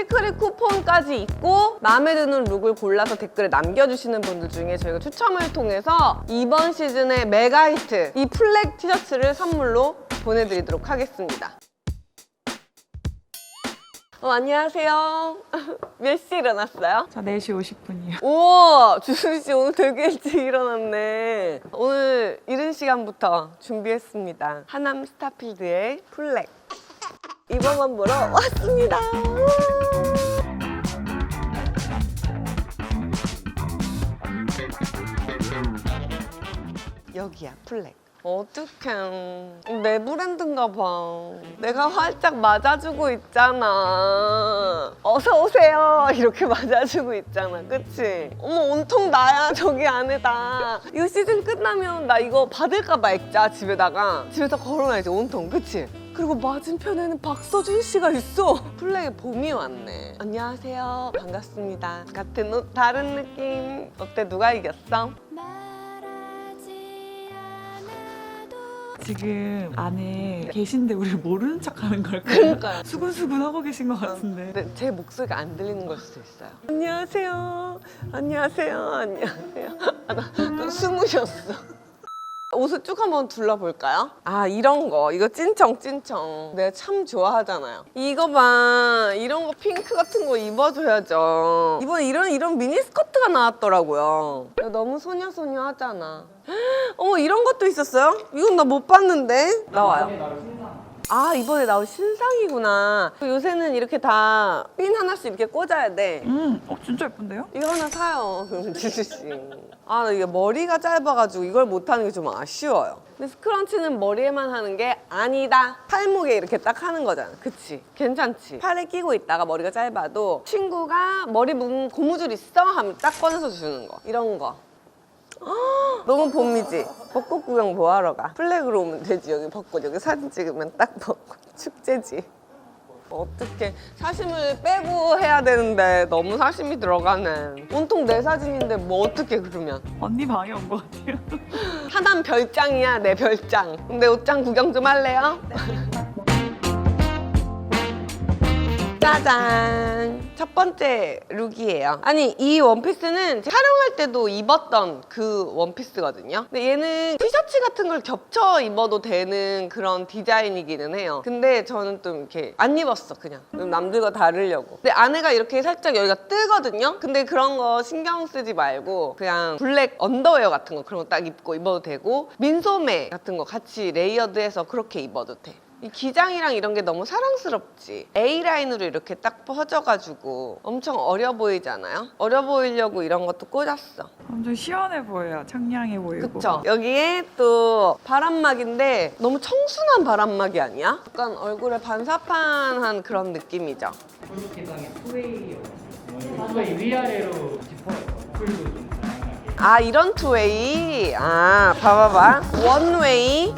시크릿 쿠폰까지 있고 마음에 드는 룩을 골라서 댓글에 남겨주시는 분들 중에 저희가 추첨을 통해서 이번 시즌의 메가 히트 이 플렉 티셔츠를 선물로 보내드리도록 하겠습니다. 어, 안녕하세요. 몇 시 일어났어요? 저 4시 50분이요. 우와, 주순 씨 오늘 되게 일찍 일어났네. 오늘 이른 시간부터 준비했습니다. 하남 스타필드의 플렉. 이번만 보러 왔습니다. 여기야, 플렉. 어떡해. 내 브랜드인가 봐. 내가 활짝 맞아주고 있잖아. 어서 오세요. 이렇게 맞아주고 있잖아. 그치? 어머, 온통 나야. 저기 안에다. 이거 시즌 끝나면 나 이거 받을까봐 액자 집에다가. 집에다 걸어놔야지, 온통. 그치? 그리고 맞은편에는 박서준 씨가 있어. 플레이 봄이 왔네. 안녕하세요. 반갑습니다. 같은 옷, 다른 느낌. 어때, 누가 이겼어? 말하지 않아도 지금 안에 계신데 우리를 모르는 척 하는 걸까요? 그러니까요. 수근수근 하고 계신 것 같은데. 근데 제 목소리가 안 들리는 걸 수도 있어요. 안녕하세요. 안녕하세요. 안녕하세요. 아, 나, 나 쉬었어. 옷을 쭉 한번 둘러볼까요? 아 이런 거. 이거 찐청 찐청. 내가 참 좋아하잖아요. 이거 봐. 이런 거 핑크 같은 거 입어줘야죠. 이번에 이런 이런 미니 스커트가 나왔더라고요. 너무 소녀소녀 하잖아. 어머 이런 것도 있었어요? 이건 나 못 봤는데? 나와요 아 이번에 나온 신상이구나 요새는 이렇게 다 핀 하나씩 이렇게 꽂아야 돼 음, 어, 진짜 예쁜데요? 이거 하나 사요 그럼 지수씨 아 이게 머리가 짧아가지고 이걸 못하는 게 좀 아쉬워요 근데 스크런치는 머리에만 하는 게 아니다 팔목에 이렇게 딱 하는 거잖아 그치? 괜찮지? 팔에 끼고 있다가 머리가 짧아도 친구가 머리 묶은 고무줄 있어? 하면 딱 꺼내서 주는 거 이런 거 헉, 너무 봄이지? 벚꽃 구경 뭐 하러 가? 플렉으로 오면 되지. 여기 벚꽃. 여기 사진 찍으면 딱 벚꽃. 축제지. 어떻게 사심을 빼고 해야 되는데 너무 사심이 들어가네 온통 내 사진인데 뭐 어떻게 그러면? 언니 방에 온 것 같아요. 하남 별장이야 내 별장. 내 옷장 구경 좀 할래요? 짜잔 첫 번째 룩이에요. 아니 이 원피스는 촬영할 때도 입었던 그 원피스거든요. 근데 얘는 티셔츠 같은 걸 겹쳐 입어도 되는 그런 디자인이기는 해요. 근데 저는 좀 이렇게 안 입었어 그냥. 좀 남들과 다르려고. 근데 안에가 이렇게 살짝 여기가 뜨거든요? 근데 그런 거 신경 쓰지 말고 그냥 블랙 언더웨어 같은 거 그런 거 딱 입고 입어도 되고 민소매 같은 거 같이 레이어드해서 그렇게 입어도 돼 이 기장이랑 이런 게 너무 사랑스럽지. A라인으로 이렇게 딱 퍼져가지고 엄청 어려 보이잖아요? 어려 보이려고 이런 것도 꽂았어. 엄청 시원해 보여요. 청량해 보이고. 그쵸? 여기에 또 바람막인데 너무 청순한 바람막이 아니야? 약간 얼굴에 반사판한 그런 느낌이죠. 푸르 기장의 투웨이요. 투웨이 위아래로 짚어요. 풀도 좀 다양하게. 아 이런 투웨이? 아 봐봐봐. 원웨이,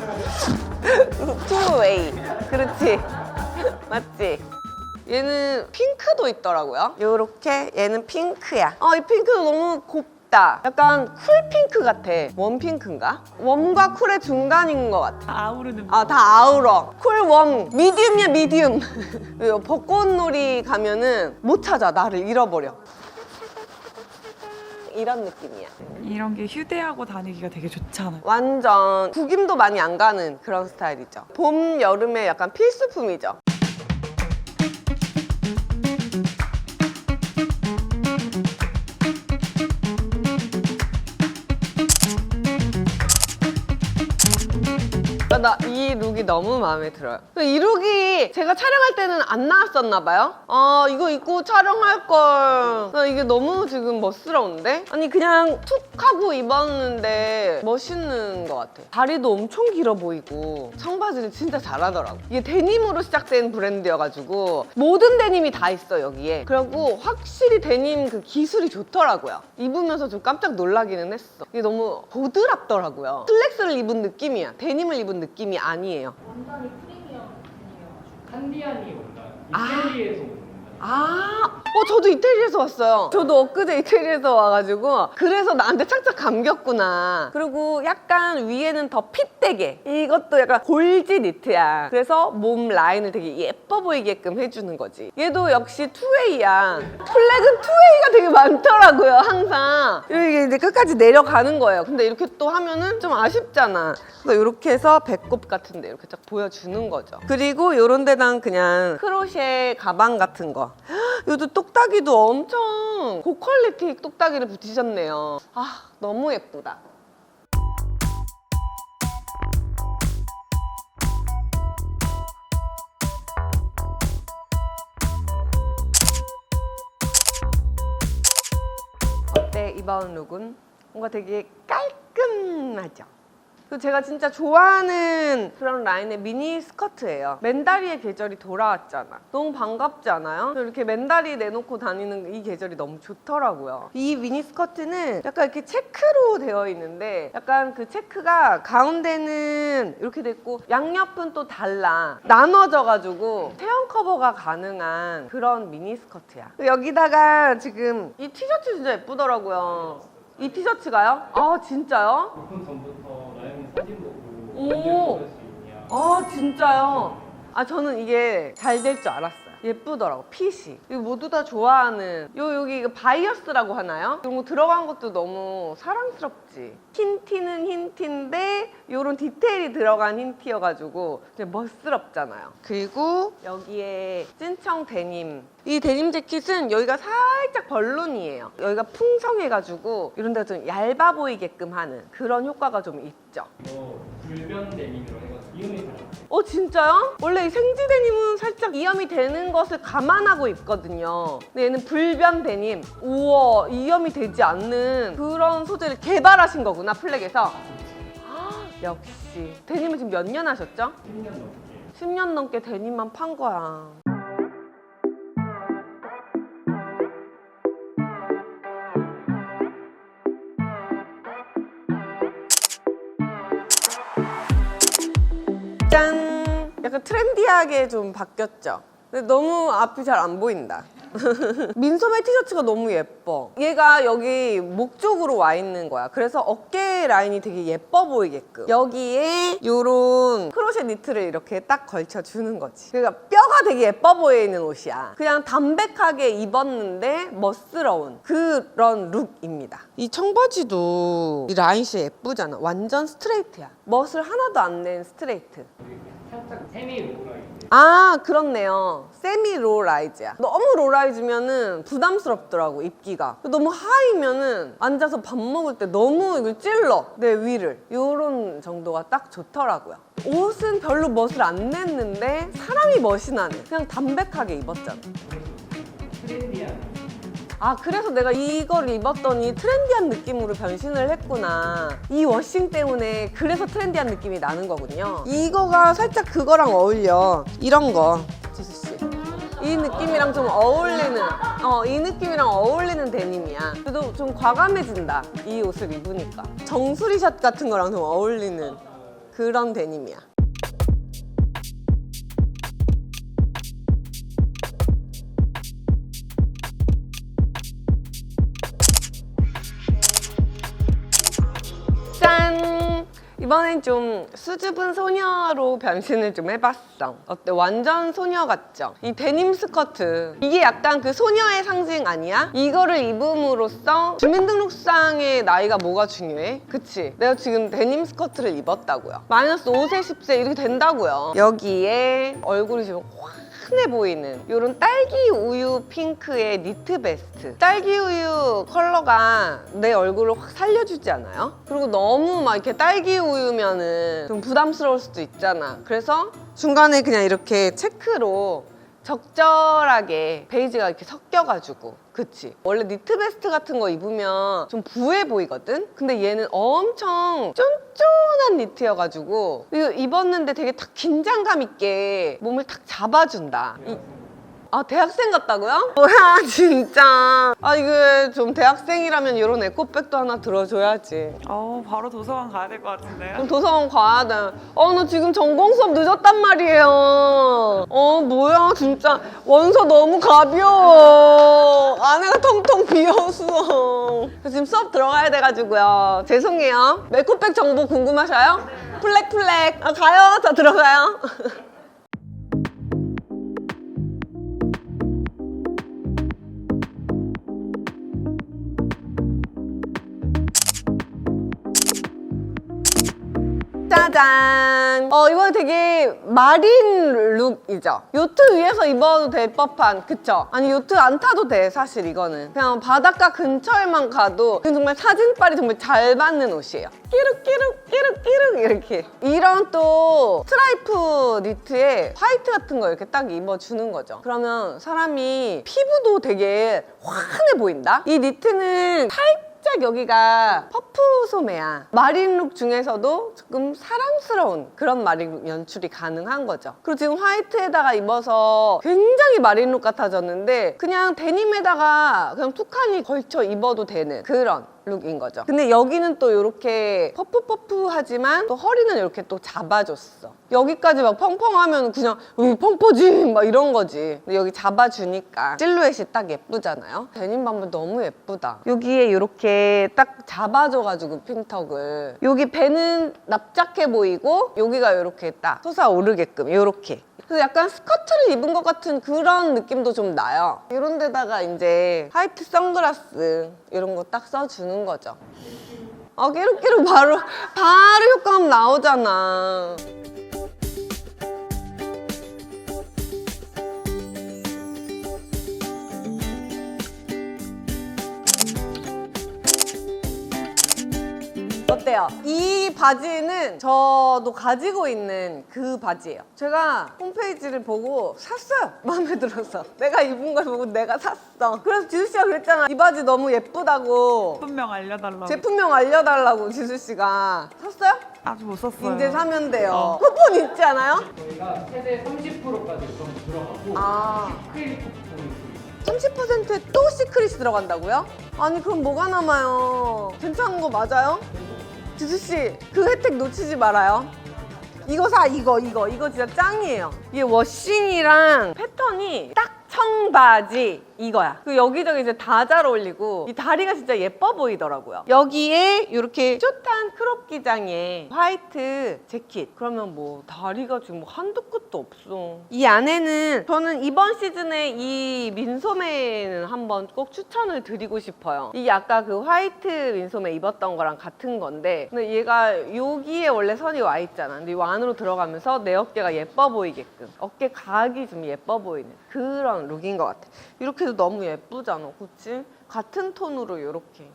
투웨이. 그렇지. 맞지? 얘는 핑크도 있더라고요. 요렇게 얘는 핑크야. 어, 이 핑크도 너무 곱다. 약간 쿨 핑크 같아. 원 핑크인가? 웜과 쿨의 중간인 것 같아. 다 아우르는 아, 다 아우러. 쿨 웜. 미디움이야, 미디움. 요 벚꽃놀이 가면은 못 찾아. 나를 잃어버려. 이런 느낌이야. 이런 게 휴대하고 다니기가 되게 좋잖아요. 완전 구김도 많이 안 가는 그런 스타일이죠. 봄, 여름에 약간 필수품이죠. 너무 마음에 들어요. 이 룩이 제가 촬영할 때는 안 나왔었나 봐요. 아 이거 입고 촬영할 걸. 나 이게 너무 지금 멋스러운데? 아니 그냥 툭 하고 입었는데 멋있는 것 같아. 다리도 엄청 길어 보이고 청바지를 진짜 잘하더라고. 이게 데님으로 시작된 브랜드여가지고 모든 데님이 다 있어 여기에. 그리고 확실히 데님 그 기술이 좋더라고요. 입으면서 좀 깜짝 놀라기는 했어. 이게 너무 보드랍더라고요. 슬랙스를 입은 느낌이야. 데님을 입은 느낌이 아니에요. 한디안이 원단. 아. 이태리에서 온 원단. 아, 어, 저도 이태리에서 왔어요. 저도 엊그제 이태리에서 와가지고, 그래서 나한테 착착 감겼구나. 그리고 약간 위에는 더 핏되게. 이것도 약간 골지 니트야. 그래서 몸 라인을 되게 예뻐 보이게끔 해주는 거지. 얘도 역시 투웨이야. 플렉은 투웨이가 되게 많더라고요, 항상. 이게 이제 끝까지 내려가는 거예요. 근데 이렇게 또 하면은 좀 아쉽잖아. 그래서 이렇게 해서 배꼽 같은데 이렇게 딱 보여주는 거죠. 그리고 요런 데랑 그냥 크로셰 가방 같은 거. 요도 똑딱이도 엄청 고퀄리티 똑딱이를 붙이셨네요. 아, 너무 예쁘다. 어때 이번 룩은? 뭔가 되게 깔끔하죠? 그 제가 진짜 좋아하는 그런 라인의 미니 스커트예요. 맨다리의 계절이 돌아왔잖아. 너무 반갑지 않아요? 이렇게 맨다리 내놓고 다니는 이 계절이 너무 좋더라고요. 이 미니 스커트는 약간 이렇게 체크로 되어 있는데 약간 그 체크가 가운데는 이렇게 됐고 양옆은 또 달라. 나눠져가지고 체형 커버가 가능한 그런 미니 스커트야. 여기다가 지금 이 티셔츠 진짜 예쁘더라고요. 이 티셔츠가요? 아 진짜요? 오픈 전부터 오. 아 진짜요? 아 저는 이게 잘 될 줄 알았어요. 예쁘더라고 핏이. 이거 모두 다 좋아하는 요 여기 이거 바이어스라고 하나요? 이런 거 들어간 것도 너무 사랑스럽지. 흰 티는 흰 티인데 요런 디테일이 들어간 흰 티여가지고 이제 멋스럽잖아요. 그리고 여기에 찐청 데님. 이 데님 재킷은 여기가 살짝 벌룬이에요. 여기가 풍성해가지고 이런 데가 좀 얇아 보이게끔 하는 그런 효과가 좀 있죠. 이거 불변 데님이라고 해가지고 이음이 달라 어 진짜요? 원래 이 생지 데님은 살짝 이염이 되는 것을 감안하고 입거든요. 근데 얘는 불변 데님. 우와 이염이 되지 않는 그런 소재를 개발하신 거구나 플렉에서. 아, 역시 데님을 지금 몇 년 하셨죠? 10년 넘게 10년 넘게 데님만 판 거야. 짠! 약간 트렌디하게 좀 바뀌었죠? 근데 너무 앞이 잘 안 보인다. 민소매 티셔츠가 너무 예뻐. 얘가 여기 목 쪽으로 와 있는 거야. 그래서 어깨 라인이 되게 예뻐 보이게끔. 여기에 요런 크로셰 니트를 이렇게 딱 걸쳐주는 거지. 그러니까 뼈가 되게 예뻐 보이는 옷이야. 그냥 담백하게 입었는데 멋스러운 그런 룩입니다. 이 청바지도 이 라인이 예쁘잖아. 완전 스트레이트야. 멋을 하나도 안 낸 스트레이트. 살짝 세미 로라인데 아 그렇네요. 세미 로라이즈야. 너무 로라이즈면은 부담스럽더라고 입기가. 너무 하이면은 앉아서 밥 먹을 때 너무 이걸 찔러 내 위를. 요런 정도가 딱 좋더라고요. 옷은 별로 멋을 안 냈는데 사람이 멋이 나네. 그냥 담백하게 입었잖아. 트렌디한 아 그래서 내가 이걸 입었더니 트렌디한 느낌으로 변신을 했구나. 이 워싱 때문에 그래서 트렌디한 느낌이 나는 거군요. 이거가 살짝 그거랑 어울려. 이런 거. 지수씨. 이 느낌이랑 좀 어울리는 어 이 느낌이랑 어울리는 데님이야. 그래도 좀 과감해진다. 이 옷을 입으니까. 정수리 샷 같은 거랑 좀 어울리는 그런 데님이야 이번엔 좀 수줍은 소녀로 변신을 좀 해봤어. 어때? 완전 소녀 같죠? 이 데님 스커트. 이게 약간 그 소녀의 상징 아니야? 이거를 입음으로써 주민등록상의 나이가 뭐가 중요해? 그치? 내가 지금 데님 스커트를 입었다고요. 마이너스 5세, 10세 이렇게 된다고요. 여기에 얼굴이 지금 환해 보이는 이런 딸기 우유 핑크의 니트 베스트 딸기 우유 컬러가 내 얼굴을 확 살려주지 않아요? 그리고 너무 막 이렇게 딸기 우유면은 좀 부담스러울 수도 있잖아 그래서 중간에 그냥 이렇게 체크로 적절하게 베이지가 이렇게 섞여가지고 그치? 원래 니트 베스트 같은 거 입으면 좀 부해 보이거든? 근데 얘는 엄청 쫀쫀한 니트여가지고 이거 입었는데 되게 탁 긴장감 있게 몸을 탁 잡아준다. 이- 아 대학생 같다고요? 뭐야 진짜 아 이거 좀 대학생이라면 이런 에코백도 하나 들어줘야지 어 바로 도서관 가야 될 것 같은데요. 그럼 도서관 가야 돼. 어, 나 지금 전공 수업 늦었단 말이에요. 어, 뭐야, 진짜. 원서 너무 가벼워. 안에가 텅텅 비어서. 저 지금 수업 들어가야 돼가지고요. 죄송해요. 메코백 정보 궁금하셔요? 플렉, 플렉. 아, 가요. 자, 들어가요. 짜잔. 어, 이거 되게 마린 룩이죠. 요트 위에서 입어도 될 법한, 그쵸? 아니, 요트 안 타도 돼, 사실 이거는. 그냥 바닷가 근처에만 가도 정말 사진빨이 정말 잘 받는 옷이에요. 끼룩 끼룩, 끼룩 끼룩, 이렇게. 이런 또 스트라이프 니트에 화이트 같은 거 이렇게 딱 입어주는 거죠. 그러면 사람이 피부도 되게 환해 보인다? 이 니트는 살짝 살짝 여기가 퍼프 소매야. 마린룩 중에서도 조금 사랑스러운 그런 마린룩 연출이 가능한 거죠. 그리고 지금 화이트에다가 입어서 굉장히 마린룩 같아졌는데 그냥 데님에다가 그냥 툭하니 걸쳐 입어도 되는 그런 룩인 거죠. 근데 여기는 또 이렇게 퍼프퍼프하지만 또 허리는 이렇게 또 잡아줬어. 여기까지 막 펑펑하면 그냥 여기 펑퍼지 막 이런 거지. 근데 여기 잡아주니까 실루엣이 딱 예쁘잖아요. 데님 반면 너무 예쁘다. 여기에 이렇게 딱 잡아줘가지고 핀턱을 여기 배는 납작해 보이고 여기가 이렇게 딱 솟아오르게끔 이렇게. 그래서 약간 스커트를 입은 것 같은 그런 느낌도 좀 나요. 이런 데다가 이제 화이트 선글라스 이런 거 딱 써주는 거죠. 아, 끼룩끼룩 바로, 바로 효과음 나오잖아. 어때요? 이 바지는 저도 가지고 있는 그 바지예요. 제가 홈페이지를 보고 샀어요. 마음에 들어서. 내가 입은 걸 보고 내가 샀어. 그래서 지수 씨가 그랬잖아. 이 바지 너무 예쁘다고. 분명 알려달라고. 제품명 알려달라고 지수 씨가 샀어요? 아직 못 썼어요. 이제 사면 돼요. 어. 쿠폰 있지 않아요? 저희가 최대 30%까지 좀 들어가고 아. 시크릿 쿠폰이 있습니다. 30%에 또 시크릿이 들어간다고요? 아니 그럼 뭐가 남아요? 괜찮은 거 맞아요? 지수 씨 그 혜택 놓치지 말아요. 이거 사 이거 이거 이거 진짜 짱이에요. 이게 워싱이랑 패턴이 딱 청바지 이거야. 그 여기저기 이제 다 잘 어울리고 이 다리가 진짜 예뻐 보이더라고요. 여기에 이렇게 숏한 크롭 기장에 화이트 재킷. 그러면 뭐 다리가 지금 뭐 한도 끝도 없어. 이 안에는 저는 이번 시즌에 이 민소매는 한번 꼭 추천을 드리고 싶어요. 이게 아까 그 화이트 민소매 입었던 거랑 같은 건데 근데 얘가 여기에 원래 선이 와 있잖아. 근데 이 안으로 들어가면서 내 어깨가 예뻐 보이게끔 어깨 각이 좀 예뻐 보이는 그런 룩인 것 같아. 이렇게 도 너무 예쁘잖아, 그치? 같은 톤으로 이렇게.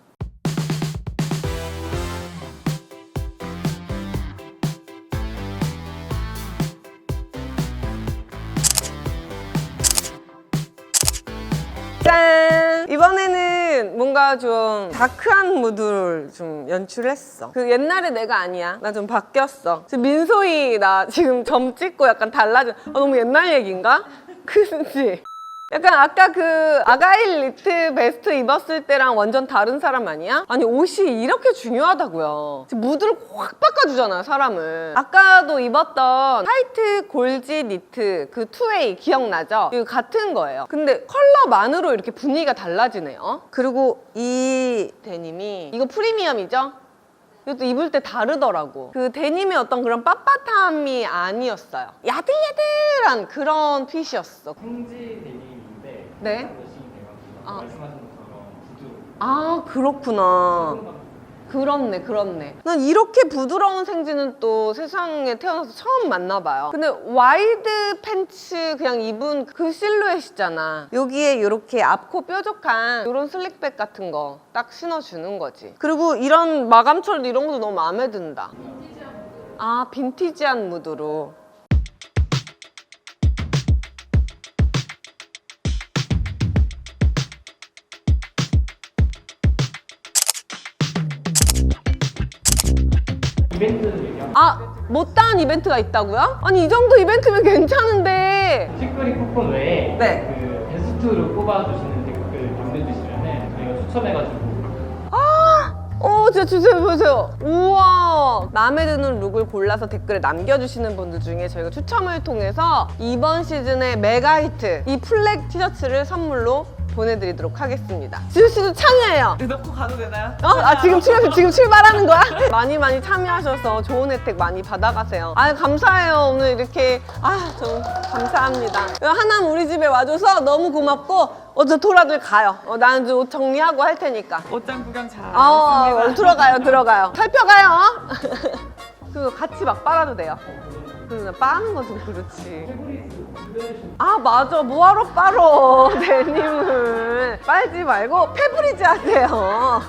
짠! 이번에는 뭔가 좀 다크한 무드를 좀 연출했어. 그 옛날에 내가 아니야. 나 좀 바뀌었어. 지금 민소희 나 지금 점 찍고 약간 달라진. 아, 너무 옛날 얘기인가? 그지? 약간 아까 그 아가일 니트 베스트 입었을 때랑 완전 다른 사람 아니야? 아니 옷이 이렇게 중요하다고요. 무드를 확 바꿔주잖아 사람을. 아까도 입었던 화이트 골지 니트 그 투웨이 기억나죠? 이거 같은 거예요. 근데 컬러만으로 이렇게 분위기가 달라지네요. 그리고 이 데님이 이거 프리미엄이죠? 이것도 입을 때 다르더라고. 그 데님의 어떤 그런 빳빳함이 아니었어요. 야들야들한 그런 핏이었어. 데님인데 네. 아. 말씀하신 것처럼 부드러워. 아 그렇구나. 그렇네 그렇네 난 이렇게 부드러운 생지는 또 세상에 태어나서 처음 만나 봐요 근데 와이드 팬츠 그냥 입은 그 실루엣이잖아 여기에 이렇게 앞코 뾰족한 이런 슬릭백 같은 거 딱 신어주는 거지 그리고 이런 마감철 이런 것도 너무 마음에 든다 아 빈티지한 무드로 이벤트 얘기하면 아 못다한 이벤트가 있다고요? 아니 이 정도 이벤트면 괜찮은데 시크릿 쿠폰 외에 네. 그 베스트로 뽑아주시는 댓글 남겨주시면은 저희가 추첨해가지고 어, 진짜 주세요, 보세요. 우와. 마음에 드는 룩을 골라서 댓글에 남겨주시는 분들 중에 저희가 추첨을 통해서 이번 시즌의 메가 히트 이 플렉 티셔츠를 선물로 보내드리도록 하겠습니다. 지우 씨도 참여해요. 넣고 가도 되나요? 어? 아 지금 출연 지금 출발하는 거야? 많이 많이 참여하셔서 좋은 혜택 많이 받아가세요. 아 감사해요 오늘 이렇게 아좀 감사합니다. 하남 우리 집에 와줘서 너무 고맙고 어저 돌아들 가요. 어, 나는 이제 옷 정리하고 할 테니까. 옷장 구경 잘아 하겠습니다. 들어가요 들어가요. 살펴가요. 그거 같이 막 빨아도 돼요. 그나 빠는 건 좀 그렇지. 아 맞아 뭐하러 빨어 데님을 빨지 말고 페브리즈 하세요.